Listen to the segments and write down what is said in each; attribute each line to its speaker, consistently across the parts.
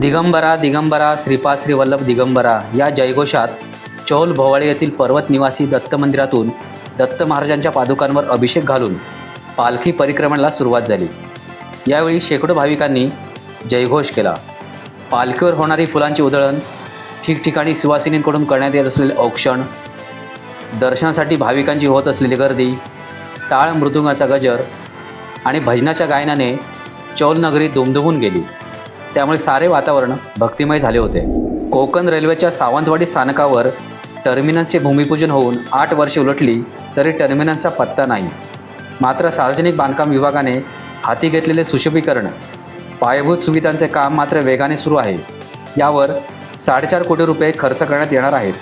Speaker 1: दिगंबरा दिगंबरा श्रीपाद श्रीवल्लभ दिगंबरा या जयघोषात चौल भोवाळे येथील पर्वत निवासी दत्त मंदिरातून दत्त महाराजांच्या पादुकांवर अभिषेक घालून पालखी परिक्रमणाला सुरुवात झाली. यावेळी शेकडो भाविकांनी जयघोष केला. पालखीवर होणारी फुलांची उधळण ठिकठिकाणी सुवासिनींकडून करण्यात येत असलेले औक्षण दर्शनासाठी भाविकांची होत असलेली गर्दी टाळ मृदुंगाचा गजर आणि भजनाच्या गायनाने चौल नगरी दुमदुमून गेली. त्यामुळे सारे वातावरण भक्तिमय झाले होते. कोकण रेल्वेच्या सावंतवाडी स्थानकावर टर्मिनसचे भूमिपूजन होऊन आठ वर्षे उलटली तरी टर्मिनसचा पत्ता नाही. मात्र सार्वजनिक बांधकाम विभागाने हाती घेतलेले सुशोभीकरण पायाभूत सुविधांचे काम मात्र वेगाने सुरू आहे. यावर साडेचार कोटी रुपये खर्च करण्यात येणार आहेत.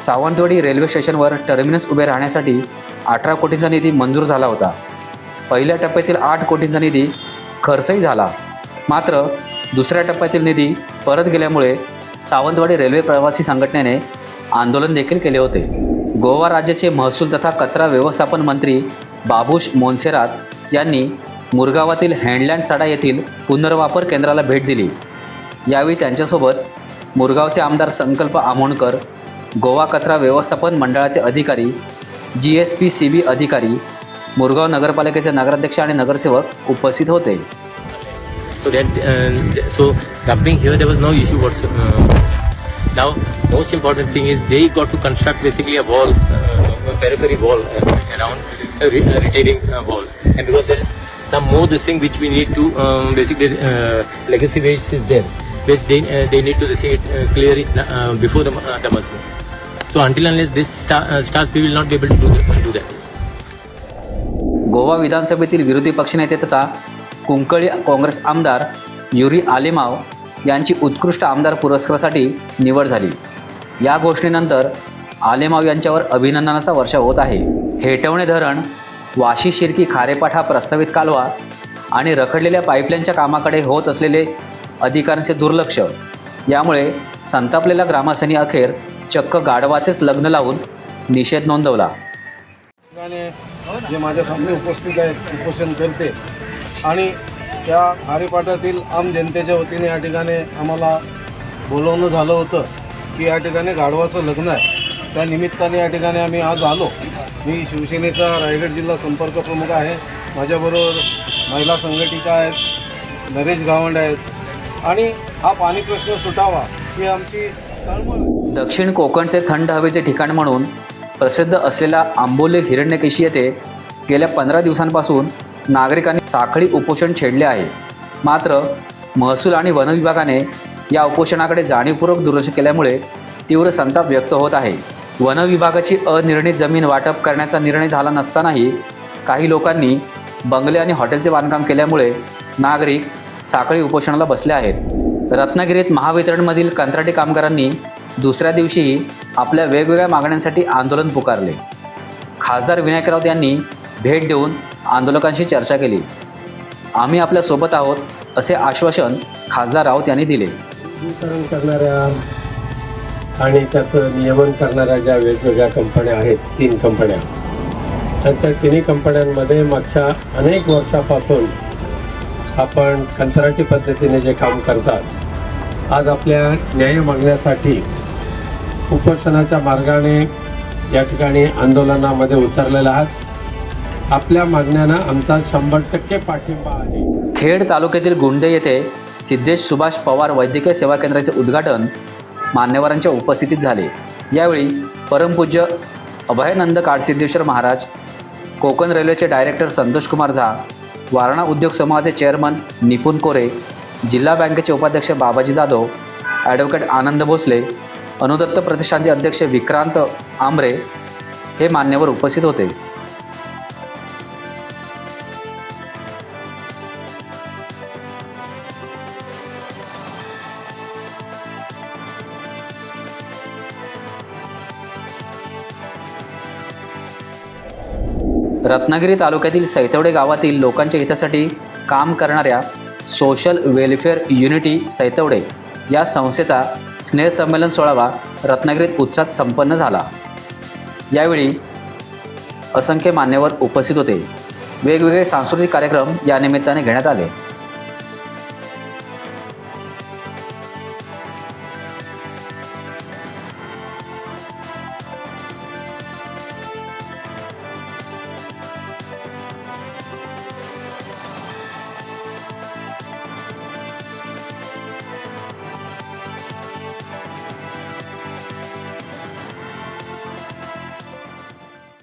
Speaker 1: सावंतवाडी रेल्वे स्टेशनवर टर्मिनस उभे राहण्यासाठी अठरा कोटींचा निधी मंजूर झाला होता. पहिल्या टप्प्यातील आठ कोटींचा निधी खर्चही झाला. मात्र दुसऱ्या टप्प्यातील निधी परत गेल्यामुळे सावंतवाडी रेल्वे प्रवासी संघटनेने आंदोलन देखील केले होते. गोवा राज्याचे महसूल तथा कचरा व्यवस्थापन मंत्री बाबूश मोन्सेरात यांनी मुरगावातील हँडलँड साडा येथील पुनर्वापर केंद्राला भेट दिली. यावेळी त्यांच्यासोबत मुरगावचे आमदार संकल्प आमोणकर गोवा कचरा व्यवस्थापन मंडळाचे अधिकारी G S P C B अधिकारी मुरगाव नगरपालिकेचे नगराध्यक्ष आणि नगरसेवक उपस्थित होते.
Speaker 2: So that uh, so dumping here there was no issue whatsoever. now most important thing is they got to construct basically a wall, uh, a periphery wall uh, around a re- a retaining uh, wall, and because there is some more this thing which we need to um, basically uh, legacy waste is there, which they uh, they need to see it uh, clear it, uh, before the uh, the monsoon. So until unless this sta- uh, starts, we will not be able to do, that- do that.
Speaker 1: Goa विधानसभेतील विरोधी पक्षनेते तथा कुंकळी काँग्रेस आमदार Yuri Alemao यांची उत्कृष्ट आमदार पुरस्कारासाठी निवड झाली. या घोषणेनंतर आलेमाव यांच्यावर अभिनंदनाचा वर्षा होत आहे. हेटवणे धरण वाशी शिरकी खारेपाठ हा प्रस्तावित कालवा आणि रखडलेल्या पाईपलाईनच्या कामाकडे होत असलेले अधिकाऱ्यांचे दुर्लक्ष. यामुळे संतापलेल्या ग्रामस्थांनी अखेर चक्क गाढवाचेच लग्न लावून निषेध नोंदवला.
Speaker 3: जे माझ्या सामने उपस्थित आहेत उपोषण करते आणि त्या खारीपाटातील आम जनतेच्या वतीने या ठिकाणी आम्हाला बोलवणं झालं होतं की या ठिकाणी गाढवाचं लग्न आहे. त्या निमित्ताने या ठिकाणी आम्ही आज आलो. मी शिवसेनेचा रायगड जिल्हा संपर्क प्रमुख आहे. माझ्याबरोबर महिला संघटिका आहेत नरेश गावंड आहेत आणि हा पाणी प्रश्न सुटावा ही आमची तळमळ
Speaker 1: दक्षिण कोकणचे थंड हवेचे ठिकाण म्हणून प्रसिद्ध असलेल्या आंबोली हिरण्यकेशी येथे गेल्या पंधरा दिवसांपासून नागरिकांनी साखळी उपोषण छेडले आहे. मात्र महसूल आणि वन विभागाने या उपोषणाकडे जाणीवपूर्वक दुर्लक्ष केल्यामुळे तीव्र संताप व्यक्त होत आहे. वन विभागाची अनिर्णित जमीन वाटप करण्याचा निर्णय झाला नसतानाही काही लोकांनी बंगले आणि हॉटेलचे बांधकाम केल्यामुळे नागरिक साखळी उपोषणाला बसले आहेत. रत्नागिरीत महावितरणमधील कंत्राटी कामगारांनी दुसऱ्या दिवशीही आपल्या वेगवेगळ्या मागण्यांसाठी आंदोलन पुकारले. खासदार विनायक राऊत यांनी भेट देऊन आंदोलकांशी चर्चा केली. आम्ही आपल्यासोबत आहोत असे आश्वासन खासदार राऊत यांनी दिले.
Speaker 4: करणाऱ्या आणि त्याचं नियमन करणाऱ्या ज्या वेगवेगळ्या कंपन्या आहेत तीन कंपन्या तर त्या तिन्ही कंपन्यांमध्ये मागच्या अनेक वर्षापासून आपण कंत्राटी पद्धतीने जे काम करतात आज आपल्या न्याय मागण्यासाठी उपोषणाच्या मार्गाने या ठिकाणी आंदोलनामध्ये उतरलेला आहात. आपल्या मागण्यांना आमचा शंभर टक्के पाठिंबा आहे.
Speaker 1: खेड तालुक्यातील गुंडे येथे सिद्धेश सुभाष पवार वैद्यकीय सेवा केंद्राचे उद्घाटन मान्यवरांच्या उपस्थितीत झाले. यावेळी परमपूज्य अभयानंद काडसिद्धेश्वर महाराज कोकण रेल्वेचे डायरेक्टर संतोष कुमार झा वारणा उद्योग समूहाचे चेअरमन निपुण कोरे जिल्हा बँकेचे उपाध्यक्ष बाबाजी जाधव ॲडव्होकेट आनंद भोसले अनुदत्त प्रतिष्ठानचे अध्यक्ष विक्रांत आंबरे हे मान्यवर उपस्थित होते. रत्नागिरी तालुक्यातील सैतवडे गावातील लोकांच्या हितासाठी काम करणाऱ्या सोशल वेलफेअर युनिटी सैतवडे या संस्थेचा स्नेहसंमेलन सोळावा रत्नागिरीत उत्साहात संपन्न झाला. यावेळी असंख्य मान्यवर उपस्थित होते. वेगवेगळे सांस्कृतिक कार्यक्रम या निमित्ताने घेण्यात आले.